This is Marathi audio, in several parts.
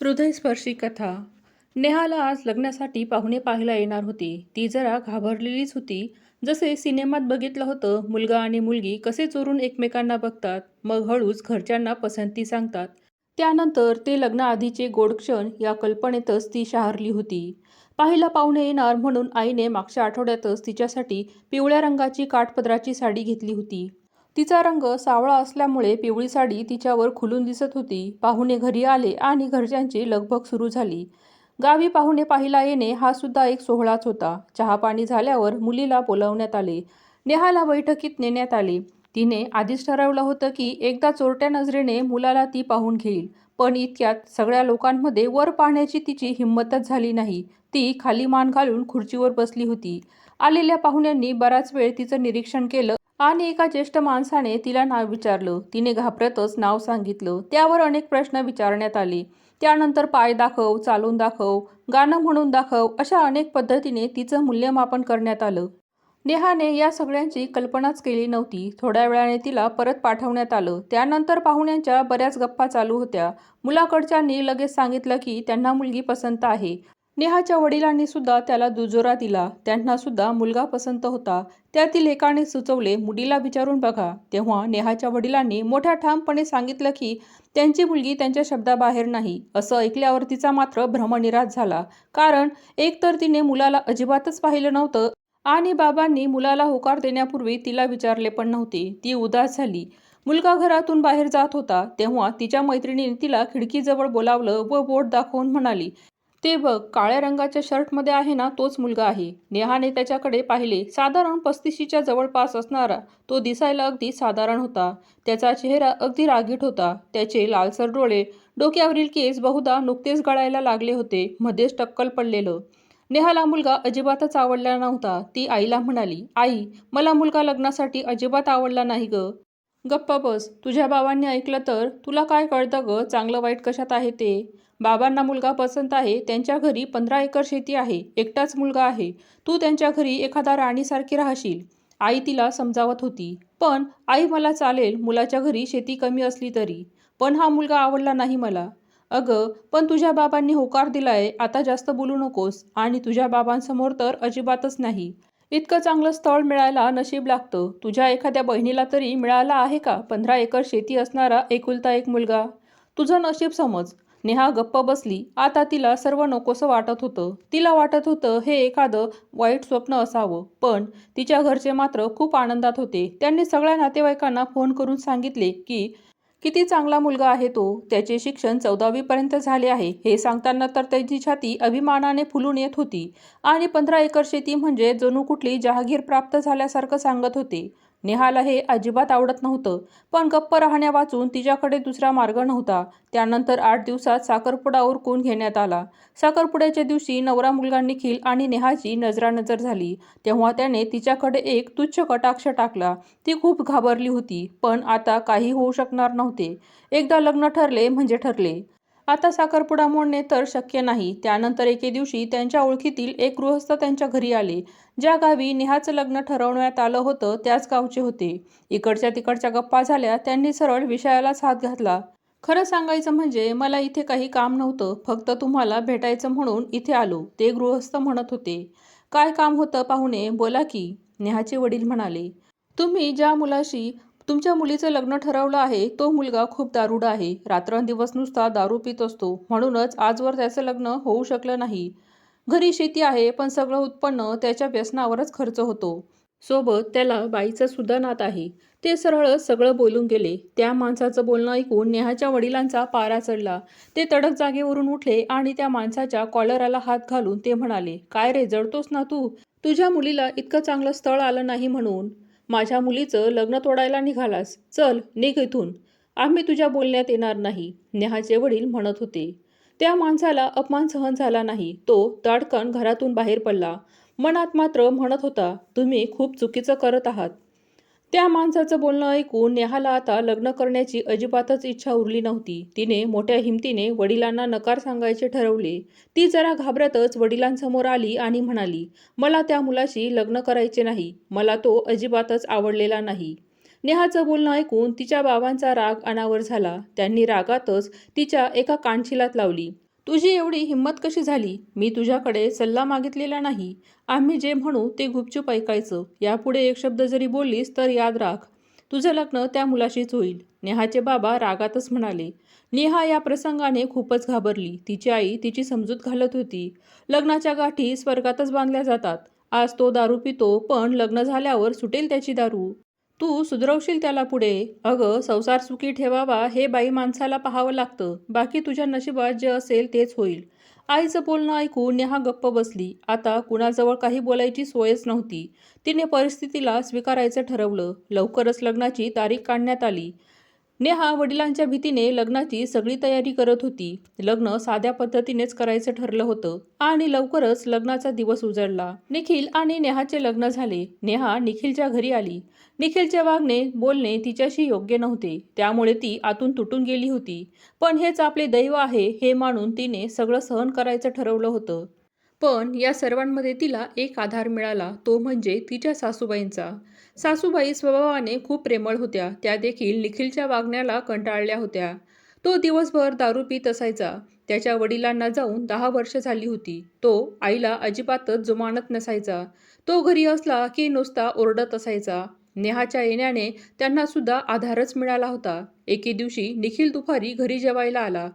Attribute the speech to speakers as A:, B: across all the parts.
A: हृदयस्पर्शी कथा. नेहाला आज लग्नासाठी पाहुणे पाहायला येणार होती. ती जरा घाबरलेलीच होती. जसे सिनेमात बघितलं होतं मुलगा आणि मुलगी कसे चोरून एकमेकांना बघतात मग हळूच घरच्यांना पसंती सांगतात. त्यानंतर ते लग्नाआधीचे गोड क्षण या कल्पनेतच ती शहारली होती. पाहिला पाहुणे येणार म्हणून आईने मागच्या आठवड्यातच तिच्यासाठी पिवळ्या रंगाची काठपदराची साडी घेतली होती. तिचा रंग सावळा असल्यामुळे पिवळी साडी तिच्यावर खुलून दिसत होती. पाहुणे घरी आले आणि घरच्यांची लगबग सुरू झाली. गावी पाहुणे पाहिला येणे हा सुद्धा एक सोहळाच होता. चहापाणी झाल्यावर मुलीला बोलावण्यात आले. नेहाला बैठकीत नेण्यात आले. तिने आधीच ठरवलं होतं की एकदा चोरट्या नजरेने मुलाला ती पाहून घेईल. पण इतक्यात सगळ्या लोकांमध्ये वर पाहण्याची तिची हिंमतच झाली नाही. ती खाली मान घालून खुर्चीवर बसली होती. आलेल्या पाहुण्यांनी बराच वेळ तिचं निरीक्षण केलं. आणि एका ज्येष्ठ माणसाने तिला नाव विचारलं. तिने घाबरतच नाव सांगितलं. त्यावर अनेक प्रश्न विचारण्यात आले. त्यानंतर पाय दाखव चालून दाखव गाणं म्हणून दाखव अशा अनेक पद्धतीने तिचं मूल्यमापन करण्यात आलं. नेहाने या सगळ्यांची कल्पनाच केली नव्हती. थोड्या वेळाने तिला परत पाठवण्यात आलं. त्यानंतर पाहुण्यांच्या बऱ्याच गप्पा चालू होत्या. मुलाकडच्यांनी लगेच सांगितलं की त्यांना मुलगी पसंत आहे. नेहाच्या वडिलांनी सुद्धा त्याला दुजोरा दिला. त्यांना सुद्धा मुलगा पसंत होता. त्यातील एकाने सुचवले मुलीला विचारून बघा. तेव्हा नेहाच्या वडिलांनी मोठ्या ठामपणे सांगितलं की त्यांची मुलगी त्यांच्या शब्दाबाहेर नाही. असं ऐकल्यावर तिचा मात्र भ्रमनिराश झाला. कारण एकतर तिने मुलाला अजिबातच पाहिलं नव्हतं आणि बाबांनी मुलाला होकार देण्यापूर्वी तिला विचारले पण नव्हते. ती उदास झाली. मुलगा घरातून बाहेर जात होता. तेव्हा तिच्या मैत्रिणीने तिला खिडकीजवळ बोलावलं व बोट दाखवून म्हणाली ते बघ काळ्या रंगाच्या शर्टमध्ये आहे ना तोच मुलगा आहे. नेहाने त्याच्याकडे पाहिले साधारण पस्तीशीच्या जवळपास असणारा तो दिसायला अगदी साधारण होता. त्याचा चेहरा अगदी रागीट होता. त्याचे लालसर डोळे डोक्यावरील केस बहुधा नुकतेच गळायला लागले होते मध्येच टक्कल पडलेलं. नेहाला मुलगा अजिबातच आवडला नव्हता. ती आईला म्हणाली आई मला मुलगा लग्नासाठी अजिबात आवडला नाही ग. गप्पा बस. तुझ्या बाबांनी ऐकलं तर? तुला काय कळतं ग? चांगलं वाईट कशात आहे ते? बाबांना मुलगा पसंत आहे त्यांच्या घरी पंधरा एकर शेती आहे एकटाच मुलगा आहे. तू त्यांच्या घरी एखादा राणीसारखी राहशील. आई तिला समजावत होती. पण आई मला चालेल मुलाच्या घरी शेती कमी असली तरी. पण हा मुलगा आवडला नाही मला. अगं पण तुझ्या बाबांनी होकार दिलाय आता जास्त बोलू नकोस. आणि तुझ्या बाबांसमोर तर अजिबातच नाही. इतकं चांगलं स्थळ मिळायला नशीब लागतं. तुझ्या एखाद्या बहिणीला तरी मिळाला आहे का पंधरा एकर शेती असणारा एकुलता एक मुलगा? तुझं नशीब समज. नेहा गप्प बसली. आता तिला सर्व नकोसं वाटत होतं. तिला वाटत होतं हे एखादं वाईट स्वप्न असावं. पण तिच्या घरचे मात्र खूप आनंदात होते. त्यांनी सगळ्या नातेवाईकांना फोन करून सांगितले की किती चांगला मुलगा आहे तो. त्याचे शिक्षण चौदावीपर्यंत झाले आहे. हे सांगताना तर त्याची छाती अभिमानाने फुलून येत होती. आणि पंधरा एकर शेती म्हणजे जणू कुठली जहागीर प्राप्त झाल्यासारखं सांगत होते. नेहाला हे अजिबात आवडत नव्हतं. पण गप्प राहण्या वाचून तिच्याकडे दुसरा मार्ग नव्हता. त्यानंतर आठ दिवसात साखरपुडा उरकून घेण्यात आला. साखरपुड्याच्या दिवशी नवरा मुलगा निखिल आणि नेहाची नजरानजर झाली. तेव्हा त्याने तिच्याकडे एक तुच्छ कटाक्ष टाकला. ती खूप घाबरली होती पण आता काही होऊ शकणार नव्हते. एकदा लग्न ठरले म्हणजे ठरले. आता साखरपुडा मोडणे तर शक्य नाही. त्यानंतर एके दिवशी त्यांच्या ओळखीतील एक गृहस्थ त्यांच्या घरी आले. ज्या गावी नेहाचं लग्न ठरवण्यात आलं होतं त्याच गावचे होते. इकडच्या तिकडच्या गप्पा झाल्या त्यांनी सरळ विषयालाच हात घातला. खरं सांगायचं म्हणजे मला इथे काही काम नव्हतं फक्त तुम्हाला भेटायचं म्हणून इथे आलो ते गृहस्थ म्हणत होते. काय काम होतं पाहुणे बोला की नेहाचे वडील म्हणाले. तुम्ही ज्या मुलाशी तुमच्या मुलीचं लग्न ठरवलं आहे तो मुलगा खूप दारुडा आहे. रात्रंदिवस नुसता दारू पित असतो. म्हणूनच आजवर त्याचं लग्न होऊ शकलं नाही. घरी शेती आहे पण सगळं उत्पन्न त्याच्या व्यसनावरच खर्च होतो. सोबत त्याला बाईचं सुद्धा नात आहे. ते सरळ सगळं बोलून गेले. त्या माणसाचं बोलणं ऐकून नेहाच्या वडिलांचा पारा चढला. ते तडक जागेवरून उठले आणि त्या माणसाच्या कॉलराला हात घालून ते म्हणाले काय रे जडतोस ना तू? तुझ्या मुलीला इतकं चांगलं स्थळ आलं नाही म्हणून. माझ्या मुलीचं लग्न तोडायला निघालास. चल निघ इथून. आम्ही तुझ्या बोलण्यात येणार नाही नेहाचे वडील म्हणत होते. त्या माणसाला अपमान सहन झाला नाही. तो ताडकन घरातून बाहेर पडला. मनात मात्र म्हणत होता तुम्ही खूप चुकीचं करत आहात. त्या माणसाचं बोलणं ऐकून नेहाला आता लग्न करण्याची अजिबातच इच्छा उरली नव्हती. तिने मोठ्या हिमतीने वडिलांना नकार सांगायचे ठरवले. ती जरा घाबरतच वडिलांसमोर आली आणि म्हणाली मला त्या मुलाशी लग्न करायचे नाही. मला तो अजिबातच आवडलेला नाही. नेहाचं बोलणं ऐकून तिच्या बाबांचा राग अनावर झाला. त्यांनी रागातच तिच्या एका कानशिलात लावली. तुझी एवढी हिंमत कशी झाली? मी तुझ्याकडे सल्ला मागितलेला नाही. आम्ही जे म्हणू ते गुपचूप ऐकायचं. यापुढे एक शब्द जरी बोललीस तर याद राख. तुझं लग्न त्या मुलाशीच होईल. नेहाचे बाबा रागातच म्हणाले. नेहा या प्रसंगाने खूपच घाबरली. तिची आई तिची समजूत घालत होती. लग्नाच्या गाठी स्वर्गातच बांधल्या जातात. आज तो दारू पितो पण लग्न झाल्यावर सुटेल त्याची दारू. तू सुधरवशील त्याला पुढे. अगं संसार सुखी ठेवावा हे बाई माणसाला पाहावं लागतं. बाकी तुझ्या नशिबात जे असेल तेच होईल. आईचं बोलणं ऐकून नेहा गप्प बसली. आता कुणाजवळ काही बोलायची सोयच नव्हती. तिने परिस्थितीला स्वीकारायचं ठरवलं. लवकरच लग्नाची तारीख काढण्यात आली. नेहा वडिलांच्या भीतीने लग्नाची सगळी तयारी करत होती. लग्न साध्या पद्धतीनेच करायचं ठरलं होतं आणि लवकरच लग्नाचा दिवस उजळला. निखिल आणि नेहाचे लग्न झाले. नेहा निखिलच्या घरी आली. निखिलच्या वागणे बोलणे तिच्याशी योग्य नव्हते. त्यामुळे ती आतून तुटून गेली होती. पण हेच आपले दैव आहे हे मानून तिने सगळं सहन करायचं ठरवलं होतं. पण या सर्वांमध्ये तिला एक आधार मिळाला तो म्हणजे तिच्या सासूबाईंचा. सासूबाई स्वभावाने खूप प्रेमळ होत्या त्या देखील निखिलच्या वागण्याला कंटाळल्या होत्या. तो दिवसभर दारू पित असायचा. त्याच्या वडिलांना जाऊन दहा वर्ष झाली होती. तो आईला अजिबातच जुमानत नसायचा. तो घरी असला की नुसता ओरडत असायचा. नेहाच्या येण्याने त्यांना सुद्धा आधारच मिळाला होता. एके दिवशी निखिल दुपारी घरी जेवायला आला.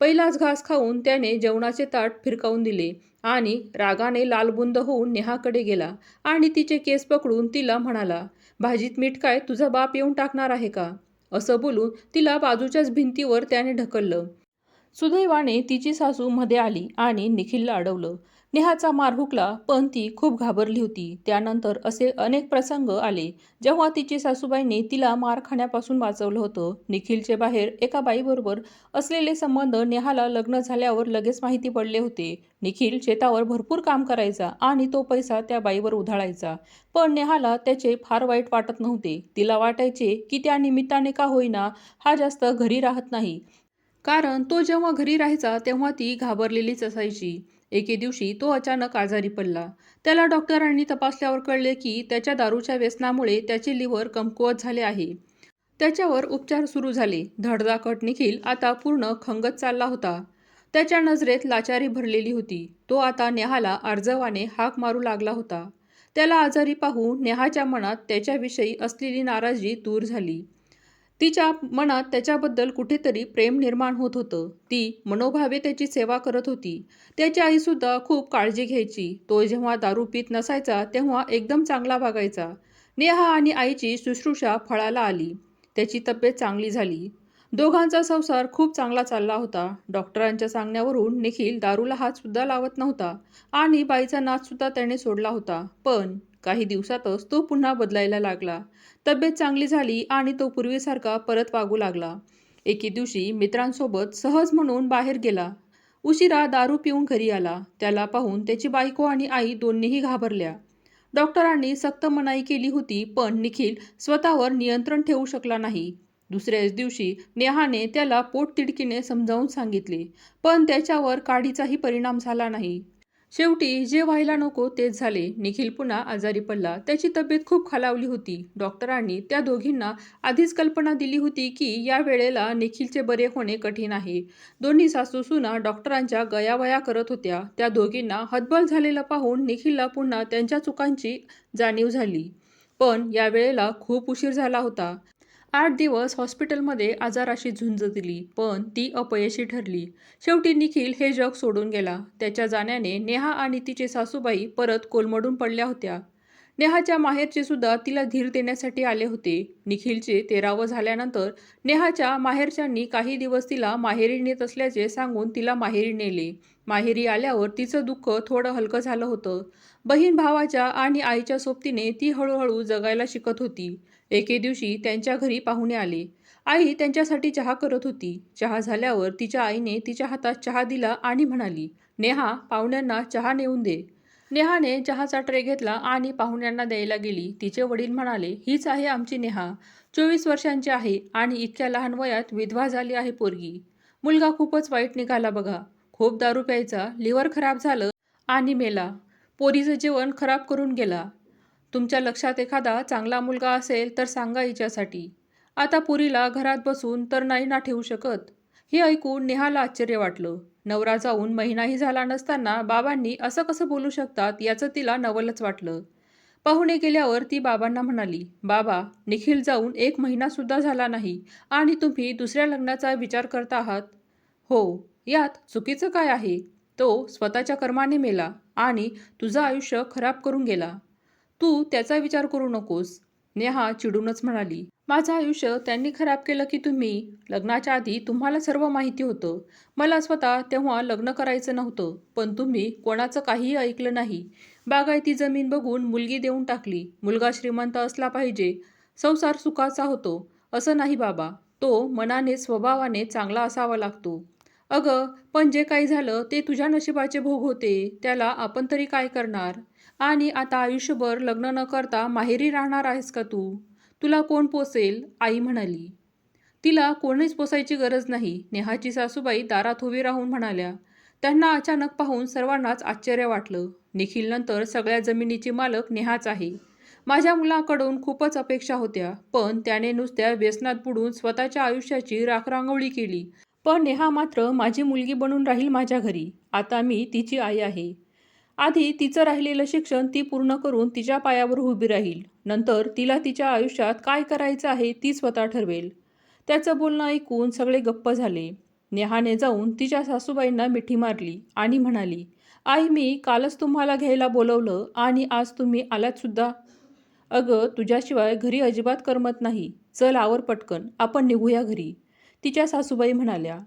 A: पहिलाच घास खाऊन त्याने जेवणाचे ताट फिरकावून दिले आणि रागाने लालबुंद होऊन नेहाकडे गेला आणि तिचे केस पकडून तिला म्हणाला भाजीत मीठ काय तुझा बाप येऊन टाकणार आहे का? असं बोलून तिला बाजूच्याच भिंतीवर त्याने ढकललं. सुदैवाने तिची सासू मध्ये आली आणि निखिलला अडवलं. नेहाचा मार हुकला पण ती खूप घाबरली होती. त्यानंतर असे अनेक प्रसंग आले जेव्हा तिची सासूबाईंनी तिला मार खाण्यापासून वाचवलं होतं. निखिलचे बाहेर एका बाईबरोबर असलेले संबंध नेहाला लग्न झाल्यावर लगेच माहिती पडले होते. निखिल शेतावर भरपूर काम करायचा आणि तो पैसा त्या बाईवर उधळायचा. पण नेहाला त्याचे फार वाईट वाटत नव्हते. तिला वाटायचे की त्या निमित्ताने का होईना हा जास्त घरी राहत नाही. कारण तो जेव्हा घरी राहायचा तेव्हा ती घाबरलेलीच असायची. एके दिवशी तो अचानक आजारी पडला. त्याला डॉक्टरांनी तपासल्यावर कळले की त्याच्या दारूच्या व्यसनामुळे त्याचे लिव्हर कमकुवत झाले आहे. त्याच्यावर उपचार सुरू झाले. धडधाकट निखिल आता पूर्ण खंगत चालला होता. त्याच्या नजरेत लाचारी भरलेली होती. तो आता नेहाला अर्जवाने हाक मारू लागला होता. त्याला आजारी पाहून नेहाच्या मनात त्याच्याविषयी असलेली नाराजी दूर झाली. तिच्या मनात त्याच्याबद्दल कुठेतरी प्रेम निर्माण होत होतं. ती मनोभावे त्याची सेवा करत होती. त्याची आईसुद्धा खूप काळजी घ्यायची. तो जेव्हा दारू पीत नसायचा तेव्हा एकदम चांगला भागायचा नेहा आणि आईची शुश्रूषा फळाला आली. त्याची तब्येत चांगली झाली. दोघांचा संसार खूप चांगला चालला होता. डॉक्टरांच्या सांगण्यावरून निखिल दारूला हातसुद्धा लावत नव्हता आणि बाईचा नाचसुद्धा त्याने सोडला होता. पण काही दिवसातच तो पुन्हा बदलायला लागला. तब्येत चांगली झाली आणि तो पूर्वीसारखा परत वागू लागला. एके दिवशी मित्रांसोबत सहज म्हणून बाहेर गेला. उशिरा दारू पिऊन घरी आला. त्याला पाहून त्याची बायको आणि आई दोन्हीही घाबरल्या. डॉक्टरांनी सक्त मनाई केली होती पण निखिल स्वतःवर नियंत्रण ठेवू शकला नाही. दुसऱ्याच दिवशी नेहाने त्याला पोटतिडकीने समजावून सांगितले पण त्याच्यावर काडीचाही परिणाम झाला नाही. शेवटी जे व्हायला नको तेच झाले. निखिल पुन्हा आजारी पडला. त्याची तब्येत खूप खालावली होती. डॉक्टरांनी त्या दोघींना आधीच कल्पना दिली होती की या वेळेला निखिलचे बरे होणे कठीण आहे. दोन्ही सासू सुना डॉक्टरांच्या गयावया करत होत्या. त्या दोघींना हतबल झालेलं पाहून निखिलला पुन्हा त्यांच्या चुकांची जाणीव झाली. पण यावेळेला खूप उशीर झाला होता. आठ दिवस हॉस्पिटलमध्ये आजाराशी झुंज दिली पण ती अपयशी ठरली. शेवटी निखिल हे जग सोडून गेला. त्याच्या जाण्याने नेहा आणि तिचे सासूबाई परत कोलमडून पडल्या होत्या. नेहाच्या माहेरचे सुद्धा तिला धीर देण्यासाठी आले होते. निखिलचे तेरावं झाल्यानंतर नेहाच्या माहेरच्यांनी काही दिवस तिला माहेरी नेत असल्याचे सांगून तिला माहेरी नेले. माहेरी आल्यावर तिचं दुःख थोडं हलकं झालं होतं. बहीण भावाच्या आणि आईच्या सोबतीने ती हळूहळू जगायला शिकत होती. एके दिवशी त्यांच्या घरी पाहुणे आले. आई त्यांच्यासाठी चहा करत होती. चहा झाल्यावर तिच्या आईने तिच्या हातात चहा दिला आणि म्हणाली नेहा पाहुण्यांना चहा नेऊन दे. नेहाने चहाचा ट्रे घेतला आणि पाहुण्यांना द्यायला गेली. तिचे वडील म्हणाले हीच आहे आमची नेहा. चोवीस वर्षांची आहे आणि इतक्या लहान वयात विधवा झाली आहे पोरगी. मुलगा खूपच वाईट निघाला बघा. खूप दारू प्यायचा लिव्हर खराब झालं आणि मेला. पोरीचं जेवण खराब करून गेला. तुमच्या लक्षात एखादा चांगला मुलगा असेल तर सांगा हिच्यासाठी. आता पुरीला घरात बसून तर नाही ना ठेवू शकत. हे ऐकून नेहाला आश्चर्य वाटलं. नवरा जाऊन महिनाही झाला नसताना बाबांनी असं कसं बोलू शकतात याचं तिला नवलच वाटलं. पाहुणे गेल्यावर ती बाबांना म्हणाली बाबा निखिल जाऊन एक महिनासुद्धा झाला नाही आणि तुम्ही दुसऱ्या लग्नाचा विचार करता आहात? हो. यात चुकीचं काय आहे? तो स्वतःच्या कर्माने मेला आणि तुझं आयुष्य खराब करून गेला. तू त्याचा विचार करू नकोस. नेहा चिडूनच म्हणाली. माझं आयुष्य त्यांनी खराब केलं की तुम्ही लग्नाच्या आधी तुम्हाला सर्व माहिती होतं. मला स्वतः तेव्हा लग्न करायचं नव्हतं पण तुम्ही कोणाचं काहीही ऐकलं नाही. बागायती जमीन बघून मुलगी देऊन टाकली. मुलगा श्रीमंत असला पाहिजे. संसार सुखाचा होतो. असं नाही बाबा. तो मनाने स्वभावाने चांगला असावा लागतो. अगं पण जे काही झालं ते तुझ्या नशिबाचे भोग होते. त्याला आपण तरी काय करणार? आणि आता आयुष्यभर लग्न न करता माहेरी राहणार आहेस का तू? तुला कोण पोसेल? आई म्हणाली. तिला कोणीच पोसायची गरज नाही नेहाची सासूबाई दारात उभी राहून म्हणाल्या. त्यांना अचानक पाहून सर्वांनाच आश्चर्य वाटलं. निखिलनंतर सगळ्या जमिनीची मालक नेहाच आहे. माझ्या मुलाकडून खूपच अपेक्षा होत्या पण त्याने नुसत्या व्यसनात बुडून स्वतःच्या आयुष्याची राखरांगोळी केली. पण नेहा मात्र माझी मुलगी बनून राहील माझ्या घरी. आता मी तिची आई आहे. आधी तिचं राहिलेलं शिक्षण ती पूर्ण करून तिच्या पायावर उभी राहील. नंतर तिला तिच्या आयुष्यात काय करायचं आहे ती स्वतः ठरवेल. त्याचं बोलणं ऐकून सगळे गप्प झाले. नेहाने जाऊन तिच्या सासूबाईंना मिठी मारली आणि म्हणाली आई मी कालच तुम्हाला घ्यायला बोलवलं आणि आज तुम्ही आलातसुद्धा अगं तुझ्याशिवाय घरी अजिबात करमत नाही. चल आवर पटकन. आपण निघूया घरी. तिच्या सासूबाई म्हणाल्या.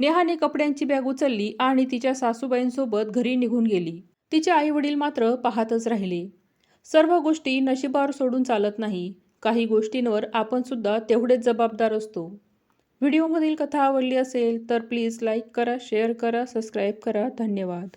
A: नेहाने कपड्यांची बॅग उचलली आणि तिच्या सासूबाईंसोबत घरी निघून गेली. तिचे आईवडील मात्र पाहतच राहिले. सर्व गोष्टी नशिबावर सोडून चालत नाही. काही गोष्टींवर आपण सुद्धा तेवढेच जबाबदार असतो. व्हिडिओमधील कथा आवडली असेल तर प्लीज लाईक करा शेअर करा सबस्क्राईब करा. धन्यवाद.